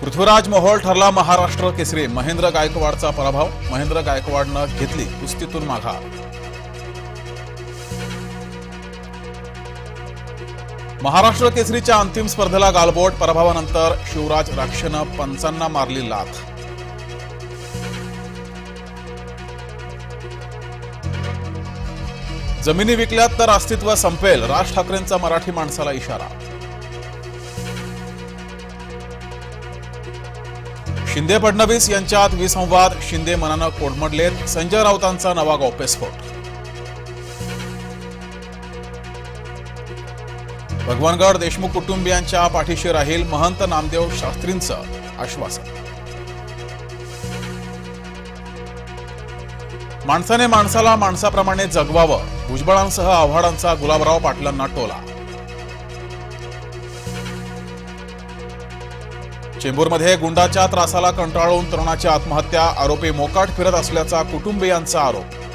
पृथ्वीराज मोहोळ ठरला महाराष्ट्र केसरी. महेंद्र गायकवाडचा पराभव. महेंद्र गायकवाडनं घेतली कुस्तीतून माघार. महाराष्ट्र केसरीच्या अंतिम स्पर्धेला गालबोट. पराभवानंतर शिवराज राक्षेनं पंचांना मारली लाथ. जमिनी विकल्यात तर अस्तित्व संपेल. राज ठाकरेंचा मराठी माणसाला इशारा. शिंदे फडणवीस यांच्यात विसंवाद शिंदे मनानं कोडमडलेत संजय राऊतांचा नवा गौप्यस्फोट भगवानगड देशमुख कुटुंबियांच्या पाठीशी राहील महंत नामदेव शास्त्रींचं आश्वासन. माणसाने माणसाला माणसाप्रमाणे जगवावं भुजबळांसह आव्हाडांचा गुलाबराव पाटलांना टोला. चेंबूरमध्ये गुंडाच्या त्रासाला कंटाळून तरुणाची आत्महत्या आरोपी मोकाट फिरत असल्याचा कुटुंबियांचा आरोप